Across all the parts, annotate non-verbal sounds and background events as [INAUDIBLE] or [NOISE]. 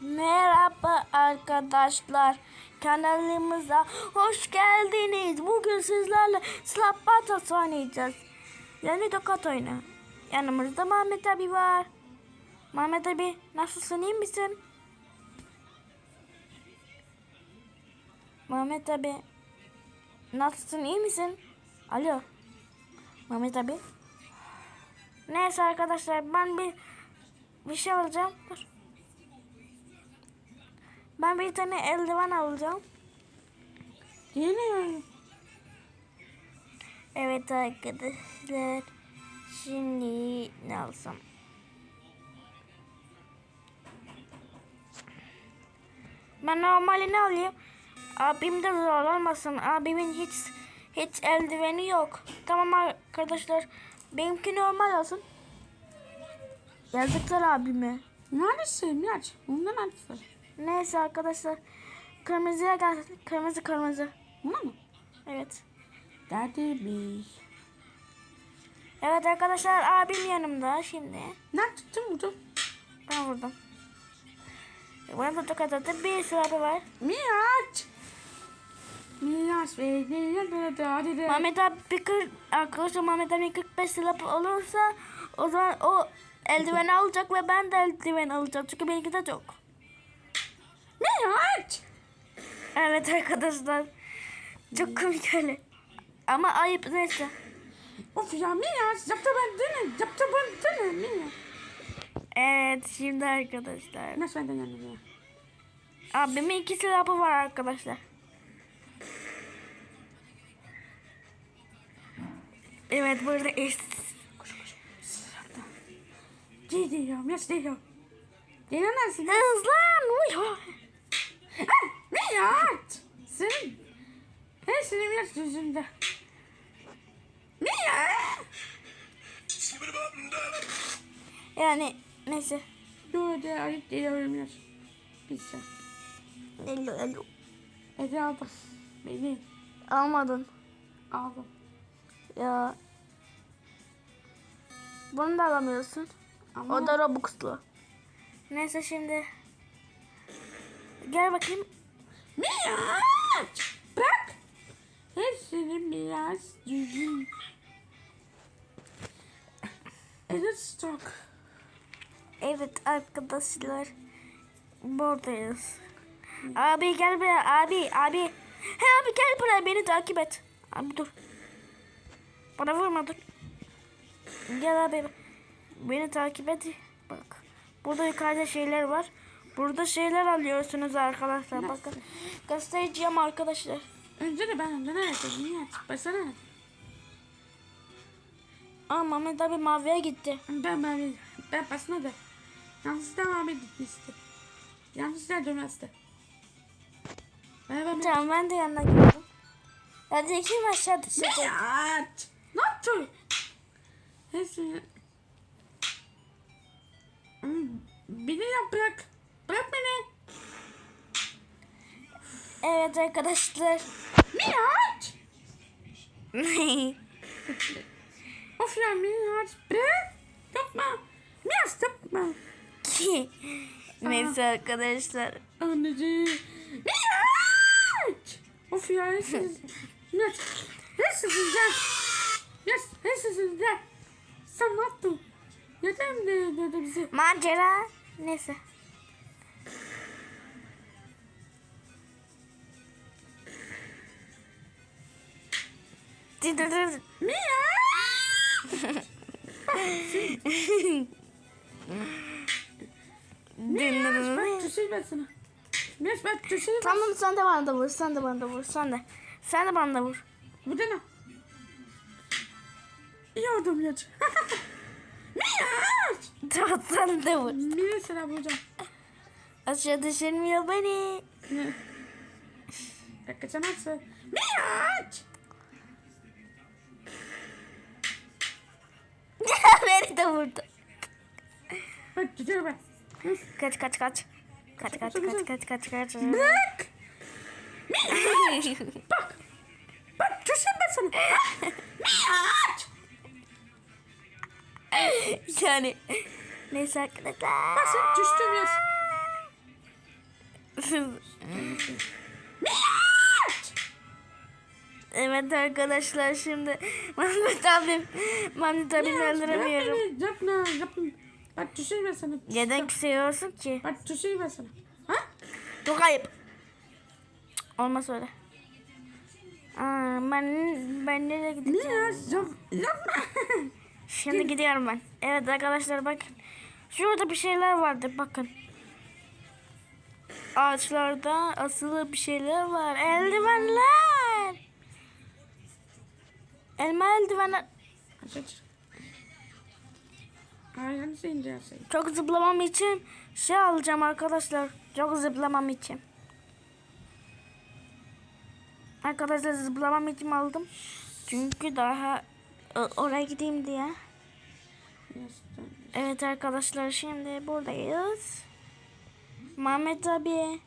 Merhaba arkadaşlar. Kanalımıza hoş geldiniz. Bugün sizlerle Slap Battles oynayacağız. Yani tokat oyunu. Yanımızda Mehmet abi var. Mehmet abi nasılsın iyi misin? Mehmet abi nasılsın iyi misin? Alo. Mehmet abi. Neyse arkadaşlar ben bir bir şey alacağım. Dur. Ben bir tane eldiven alacağım. Yeni Evet arkadaşlar. Şimdi ne alsam? Ben normalini alayım. Abim de zor olmasın. Abimin hiç hiç eldiveni yok. Tamam arkadaşlar. Benimki normal olsun. Yazıklar abime. Neredesin Miraç? Ondan neredesin? Neyse arkadaşlar. Kırmızıya gel. Kırmızı kırmızı. Buna mı? Evet. Derdi Evet arkadaşlar abim yanımda şimdi. Nerede tuttun burada? Ben vurdum. Bana da tokat attı. Bir silahı var. Miraç! Miraç de. Mehmet abi bir kırk, arkadaşlar Mehmet abi 45 silah olursa o zaman o eldiveni alacak ve ben de eldiven alacağım. Çünkü benimki de çok. Miraç! Evet arkadaşlar. Çok komik öyle. Ama ayıp neyse. Of ya Miraç yaptı ben dene. Yaptı ben dene Miraç. Evet şimdi arkadaşlar. Miraç benden yanına. Abimin iki silahı var arkadaşlar. Evet burada eşsiz. Gidiyor Miraç gidiyor. Gelemezsin. Hızlan. Uy. Miraç! Senin. Her şey Miraç yüzünde. Miraç! Yani neyse. Dur de ayıp geliyorum Miraç. Bir sen. Elo elo. Ece aldım. Beni Almadın. aldım. Ya. Bunu da alamıyorsun. Ama O da Robux'lu. Neyse şimdi. Gel bakayım. Miraç! Bırak! Hepsini biraz düzgün. Evet stok. Evet arkadaşlar. Buradayız. Abi gel buraya abi abi. He abi gel buraya beni takip et. Abi dur. Bana vurma dur. Gel abi. Beni takip et. Bak. Burada yukarıda şeyler var. Burada şeyler alıyorsunuz arkadaşlar. Nasıl? Bakın. Göstereceğim arkadaşlar. Önce de ben önden ayakkabı Miraç. Basana. Aa Mehmet abi maviye gitti. Ben ben ben basına da. Yalnız devam etmişti. Yalnız da dönmezdi. Ben ben Tamam ben de yanına gidiyorum. Hadi kim aşağı düşecek? Miraç! Ne yaptın? Hmm, Beni yap bırak. Bırak beni. Evet arkadaşlar. Miraç! Of ya Miraç bırak. Yapma. Miraç yapma. Neyse arkadaşlar. Anneciğim. Miraç! Of ya. [LAUGHS] Miraç. Hepsiniz gel. Miraç hepsiniz gel. Sen ne yaptın? Yeter mi dedi, bize? Macera. Neyse. Miraç! Bak düşeyim ben sana. Miraç bak düşeyim. Tamam sen de bana da vur. Sen de bana da vur. Sen de. Sen de bana da vur. Bu da ne? İyi oldu Miraç. Miraç! Tamam sen de vur. Miraç sana bulacağım. Aşağı düşürmüyor beni. Nasıl? Miraç! De vurdu. Bak gidiyorum ben. Hı. Kaç kaç kaç. Kaç kaç kaç kaç kaç kaç. Bırak! [LAUGHS] Bak! Bak düşeyim ben sana. Miraç! yani. Neyse arkadaşlar. Bak sen düştün Miraç. [LAUGHS] evet arkadaşlar şimdi [LAUGHS] Mehmet abim Mehmet abimi öldüremiyorum. Yapma yapma. Bak düşürme sana. Neden küsüyorsun ki? Bak düşürme sana. Ha? Çok ayıp. Olmaz öyle. Aa, ben ben nereye gideceğim? Yap, yapma. [LAUGHS] Şimdi gidiyorum ben. Evet arkadaşlar bakın. Şurada bir şeyler vardı bakın. Ağaçlarda asılı bir şeyler var. Eldivenler. Elma eldivenler. Aç aç. Ayağını ince şey. Çok zıplamam için şey alacağım arkadaşlar. Çok zıplamam için. Arkadaşlar zıplamam için aldım. Çünkü daha o- oraya gideyim diye. Evet arkadaşlar şimdi buradayız. Mehmet abi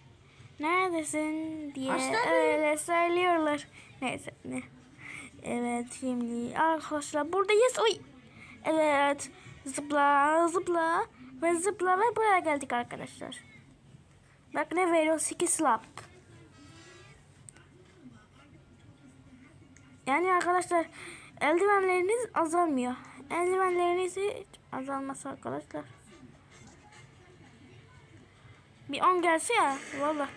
neredesin diye öyle söylüyorlar. Neyse ne. Evet şimdi arkadaşlar buradayız. Oy. Evet zıpla zıpla ve zıpla ve buraya geldik arkadaşlar. Bak ne veriyor 8 slap. Yani arkadaşlar eldivenleriniz azalmıyor. Eldivenleriniz hiç azalması arkadaşlar. Bir 10 gelse ya valla.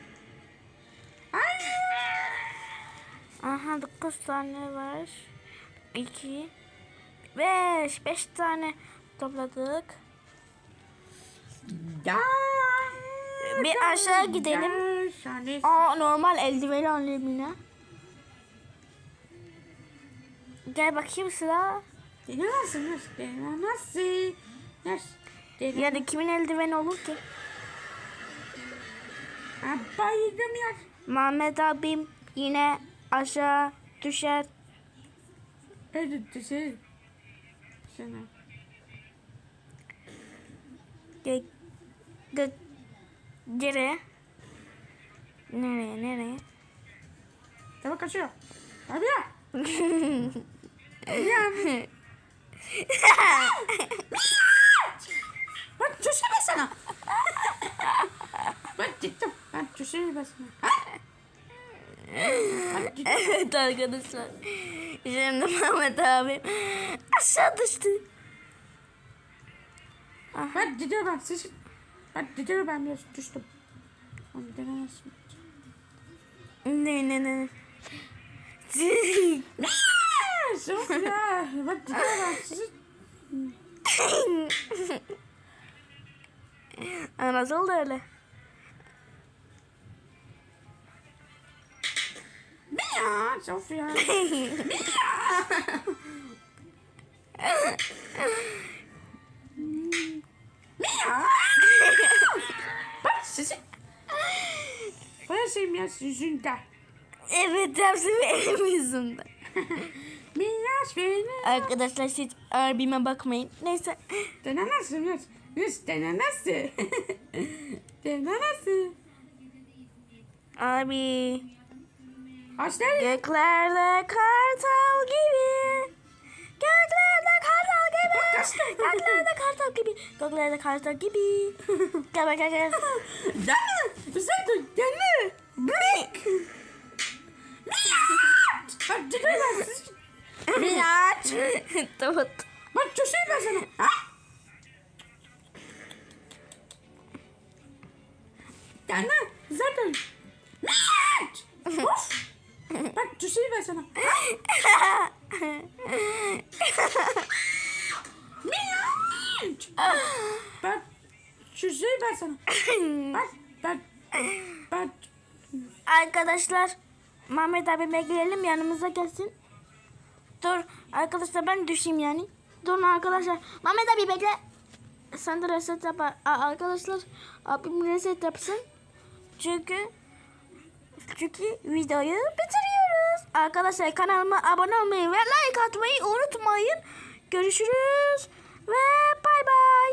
Aha 9 tane var. 2 5 5 tane topladık. Ya. Bir aşağı gidelim. Ya. Aa normal eldiveni alayım yine. Gel bakayım sıra. Ners. Denemezsin. Ners. Denemezsin. Yani kimin eldiveni olur ki? Bayıldım ya. Mehmet abim yine aşağı düşer. Öyle düşer. Sana. Ge ge geri. Nereye nereye? Tamam kaçıyor. Tabii ya. [LAUGHS] Ya. Bak düşürme sana. Bak gittim. Ben düşürme sana. Evet arkadaşlar. Şimdi Mehmet abim aşağı düştü. Bak gidiyor ben. Siz... Bak gidiyor ben biraz düştüm. Onu denemezsin. Ne ne ne. Çok ya. Bak gidiyor ben. Siz... Aa, Nasıl oldu öyle? Ya Sofya. [LAUGHS] Mia. Bak sizi. Bana sevmez yüzünden. evet hepsi benim yüzümden. Minyaş beni. Arkadaşlar siz abime bakmayın. Neyse. Denemezsin Minyaş. Minyaş denemezsin. [LAUGHS] denemezsin. Abi. Açlar. Göklerde kartal gibi. Göklerde kartal gibi. kaçtı. Göklerde kartal gibi. Göklerde kartal gibi. [LAUGHS] Gel bak gel gel. Dene. Güzel dur. Dene. Blink. Minyaş. Bak denemezsin. Minyaş. tamam. Bak düşeyim ben sana. Ha? Dene. Zaten. Minyaş. Of. Bak düşeyim ben sana. Ha? Minyaş. Bak düşeyim ben sana. Bak bak bak. Arkadaşlar Mehmet abi bekleyelim yanımıza gelsin. Dur arkadaşlar ben düşeyim yani. Dur arkadaşlar. Mehmet abi bekle. Sen de reset yap. Arkadaşlar abim reset yapsın. Çünkü çünkü videoyu bitiriyoruz. Arkadaşlar kanalıma abone olmayı ve like atmayı unutmayın. Görüşürüz ve bay bay.